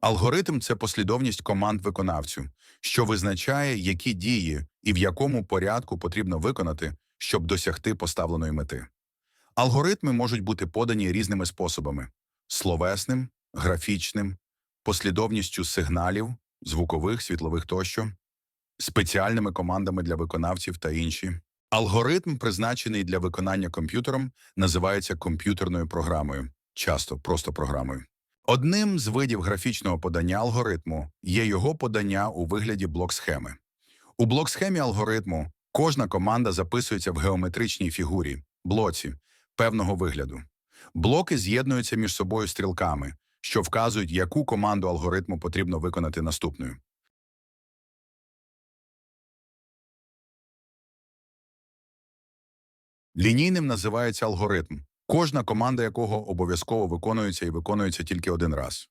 Алгоритм це послідовність команд виконавцю, що визначає, які дії і в якому порядку потрібно виконати, щоб досягти поставленої мети. Алгоритми можуть бути подані різними способами: словесним, графічним, послідовністю сигналів, звукових, світлових тощо, спеціальними командами для виконавців та інші. Алгоритм, призначений для виконання комп'ютером, називається комп'ютерною програмою, часто просто програмою. Одним з видів графічного подання алгоритму є його подання у вигляді блок-схеми. У блок-схемі алгоритму кожна команда записується в геометричній фігурі, блоці, певного вигляду. Блоки з'єднуються між собою стрілками, що вказують, яку команду алгоритму потрібно виконати наступною. Лінійним називається алгоритм, кожна команда якого обов'язково виконується і виконується тільки один раз.